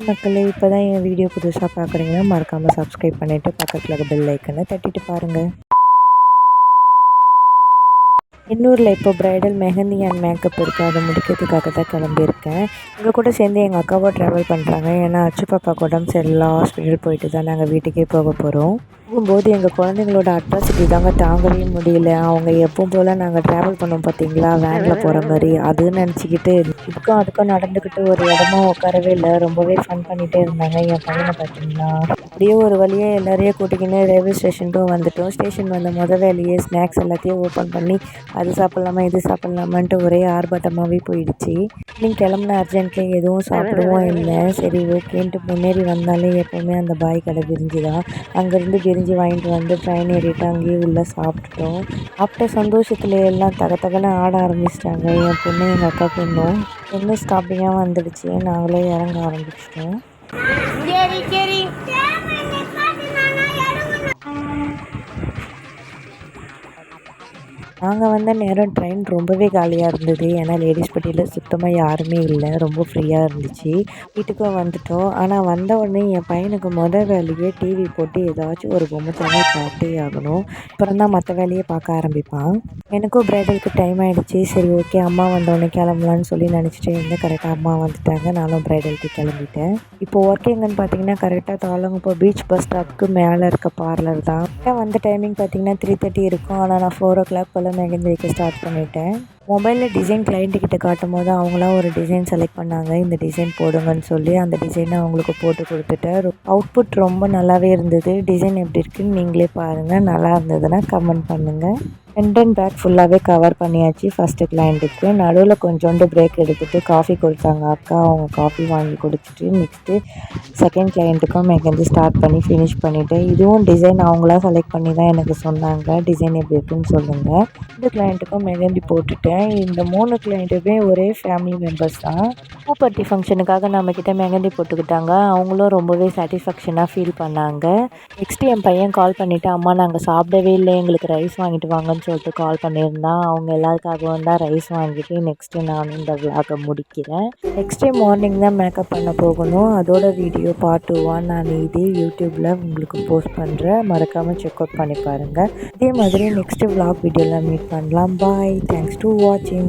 மக்களே இப்போ தான் என் வீடியோ புதுசாக பார்க்குறீங்கன்னா மறக்காமல் சப்ஸ்கிரைப் பண்ணிவிட்டு பக்கத்தில் இருக்க பெல் ஐக்கனை தட்டிட்டு பாருங்கள் இன்னூரில் இப்போ ப்ரைடல் மெஹந்தி அண்ட் மேக்கப் இருக்குது அதை முடிக்கிறதுக்காக தான் கிளம்பியிருக்கேன். எங்கள் கூட சேர்ந்து எங்கள் அக்காவோ ட்ராவல் பண்ணுறாங்க ஏன்னா அச்சு பாப்பாவுக்கு உடம்பு சரியில்லை ஹாஸ்பிட்டல் போயிட்டு தான் நாங்கள் வீட்டுக்கே போக போகிறோம் போகும்போது எங்கள் குழந்தைங்களோட அட்ராசிட்டி தாங்க தாங்கவே முடியல. அவங்க எப்பவும் போல் நாங்கள் ட்ராவல் பண்ணோம் பார்த்தீங்களா வேனில் போகிற மாதிரி. அதுன்னு நினச்சிக்கிட்டு இதுக்கும் அதுக்கும் நடந்துக்கிட்டு ஒரு இடமா உட்காரவே இல்லை. ரொம்பவே ஃபன் பண்ணிகிட்டே இருந்தாங்க என் பையனை பார்த்தீங்களா அப்படியே ஒரு வழியாக எல்லாரையும் கூட்டிக்கின்னு ரயில்வே ஸ்டேஷனுக்கும் வந்துட்டோம். ஸ்டேஷன் வந்த முத வேலையே ஸ்நாக்ஸ் எல்லாத்தையும் ஓப்பன் பண்ணி அது சாப்பிட்லாமா இது சாப்பிட்லாமான்ட்டு ஒரே ஆர்ப்பாட்டமாகவே போயிடுச்சு. நீ கிளம்புன அர்ஜென்ட்லேயே எதுவும் சாப்பிடவும் இல்லை சரி ஓகேன்ட்டு முன்னேறி வந்தாலே எப்போவுமே அந்த பாய் கடை பிரிஞ்சு தான் அங்கேருந்து பிரிஞ்சு வாங்கிட்டு வந்து ட்ரெயின் ஏறிட்டு அங்கேயே உள்ளே சாப்பிட்டுட்டோம். சாப்பிட்ட சந்தோஷத்துல எல்லாம் தக தகன ஆட ஆரம்பிச்சிட்டாங்க. என் பொண்ணு எங்கள் அக்கா பொண்ணும். பொண்ணு ஸ்டாப்பிங்காக வந்துடுச்சு. நாங்களே இறங்க ஆரம்பிச்சிட்டோம். கேரி கேரி நாங்கள் வந்த நேரம் ட்ரெயின் ரொம்பவே காலியாக இருந்தது. ஏன்னா லேடிஸ் பட்டியில் சுத்தமாக யாருமே இல்லை. ரொம்ப ஃப்ரீயாக இருந்துச்சு. வீட்டுக்கும் வந்துட்டோம். ஆனால் வந்த உடனே என் பையனுக்கு மொதல் வேலையே டிவி போட்டு ஏதாச்சும் ஒரு பொம்மை சேனல் பார்த்தே ஆகணும். அப்புறம் தான் மற்ற வேலையை பார்க்க ஆரம்பிப்பான். எனக்கும் ப்ரைடலுக்கு டைம் ஆகிடுச்சு சரி ஓகே அம்மா வந்தோடனே கிளம்பலான்னு சொல்லி நினச்சிட்டு இருந்தேன். கரெக்டாக அம்மா வந்துட்டாங்க. நானும் ப்ரைடலுக்கு கிளம்பிட்டேன். இப்போ ஒர்க் எங்கன்னு பார்த்தீங்கன்னா கரெக்டாக தாளங்கப்போ பீச் பஸ் ஸ்டாப்க்கு மேலே இருக்க பார்லர் தான். கரெக்டாக வந்த டைமிங் பார்த்தீங்கன்னா த்ரீ தேர்ட்டி இருக்கும். ஆனால் நான் ஃபோர் ஓ கிளாக் போல் மெகந்தி வைக்க ஸ்டார்ட் பண்ணிட்டேன். மொபைலில் டிசைன் கிளைண்ட்டு கிட்ட காட்டும் போது அவங்களாம் ஒரு டிசைன் செலக்ட் பண்ணாங்க. இந்த டிசைன் போடுங்கன்னு சொல்லி அந்த டிசைனை அவங்களுக்கு போட்டு கொடுத்துட்டேன். அவுட்புட் ரொம்ப நல்லாவே இருந்தது. டிசைன் எப்படி இருக்குன்னு நீங்களே பாருங்கள் நல்லா இருந்ததுன்னா கமெண்ட் பண்ணுங்கள் ஃப்ரண்ட் அண்ட் பேக் ஃபுல்லாகவே கவர் பண்ணியாச்சு ஃபஸ்ட்டு கிளைண்ட்டுக்கு நடுவில் கொஞ்சோண்டு பிரேக் எடுத்துகிட்டு காஃபி கொடுத்தாங்க அக்கா. அவங்க காஃபி வாங்கி கொடுத்துட்டு நெக்ஸ்ட்டு செகண்ட் கிளைண்ட்டுக்கும் மெகந்தி ஸ்டார்ட் பண்ணி ஃபினிஷ் பண்ணிவிட்டேன் இதுவும் டிசைன் அவங்களா செலக்ட் பண்ணி தான் எனக்கு சொன்னாங்க. டிசைன் எப்படி இருக்குன்னு சொல்லுங்கள் இந்த கிளைண்ட்டுக்கும் மெகந்தி போட்டுட்டேன். இந்த மூணு கிளைண்ட்டுமே ஒரே ஃபேமிலி மெம்பர்ஸ் தான். பூப்பட்டி ஃபங்க்ஷனுக்காக நம்மக்கிட்ட மெகந்தி போட்டுக்கிட்டாங்க. அவங்களும் ரொம்பவே சாட்டிஸ்ஃபேக்ஷனாக ஃபீல் பண்ணாங்க. நெக்ஸ்ட்டு என் பையன் கால் பண்ணிவிட்டு அம்மா நாங்கள் சாப்பிடவே இல்லை. எங்களுக்கு ரைஸ் வாங்கிட்டு வாங்க அப்படின்னு சொல்லிட்டு கால் பண்ணியிருந்தான் அவங்க எல்லாருக்காகவும் தான் ரைஸ் வாங்கிட்டு நெக்ஸ்ட்டு நான் இந்த விளாகை முடிக்கிறேன். நெக்ஸ்ட் டே மார்னிங் தான் மேக்கப் பண்ண போகணும். அதோட வீடியோ பார்ட் டூவாக நான் இதே யூடியூப்பில் உங்களுக்கு போஸ்ட் பண்ணுறேன் மறக்காமல் செக் அவுட் பண்ணி பாருங்கள் இதே மாதிரி நெக்ஸ்ட்டு விளாக் வீடியோவில் மீட் பண்ணலாம். பாய் தேங்க்ஸ் டு வாட்சிங்